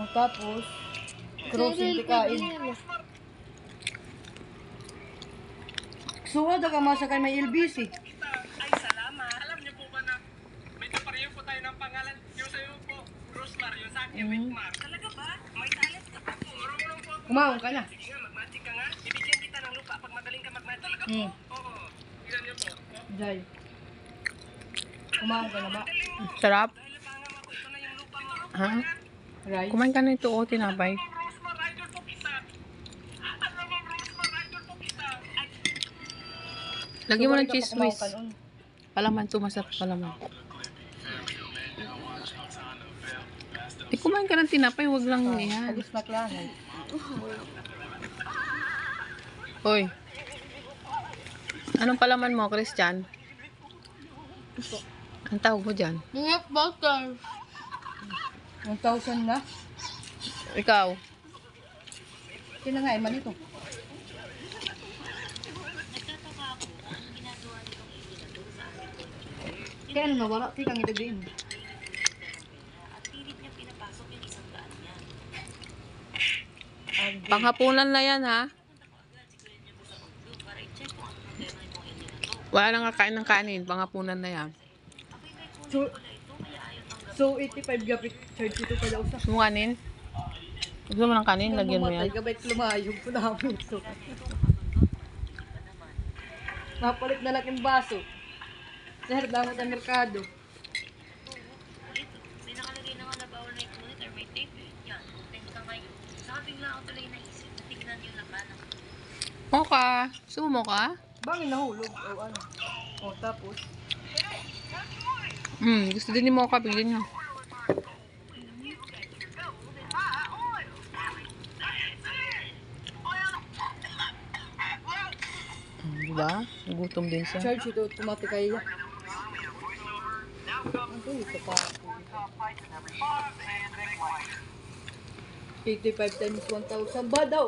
O tapos, cross hindi kain. Suwa daw ka masa kay may LBC. Ay, salamat. Alam niyo po ba na medyo pareho po tayo ng pangalan. Yung sa'yo po, Rosmar. Yung sa akin, Whitmar. Talaga ba? May talent ka pa po. Marunong po ako. Kumaon ka na. Sige nga, mag-magic ka nga. Ibigyan kita ng lupa pag magaling ka mag-magic. Talaga po? Hmm. Oo. Tignan niyo po. Jai. Kumaon ka na ba? Sarap. Dahil napangam ako, ito na yung lupa mo. Ha? Rice? Kumain ka na ito o tinapay. Rosmar, idol po kita. Ano mo, Rosmar, idol po kita. Ay, Lagyan mo ng cheese whiz. Palaman to, masarap palaman. Eh, kumain ka ng tinapay, wag lang yan. Agos na klanay. Hoy. Anong palaman mo, Christian? Ang tawag mo dyan? Peanut butter. 1,000 na. Ikaw? Sino nga, man ito? Kaya ano nawala, di kang idagin. Panghapunan na yan, ha? Wala nang kakain ng kanin. Panghapunan na yan. So, so 85 gapit, charge ito pala usa. Gusto mo kanin? Gusto mo ng kanin? Lagyan mo yan. Gabay lumayog ko na ako ito. Napalit na lang yung baso. Sir, dapat ang merkado. May nakalagay na nga na bawal na ipunit or may tape. Yan, open ka ngayon. Saka bigla ako tuloy naisip na tignan yung laman ng Mocha. Gusto mo mocha? Bangin nahulog. O ano. O tapos. Hmm, gusto din ni Mocha. Bigyan niyo. Hmm, diba? Nagutom din siya. Charge ito automatic kaya. Ano ito pa? 85 times 1,000 ba daw?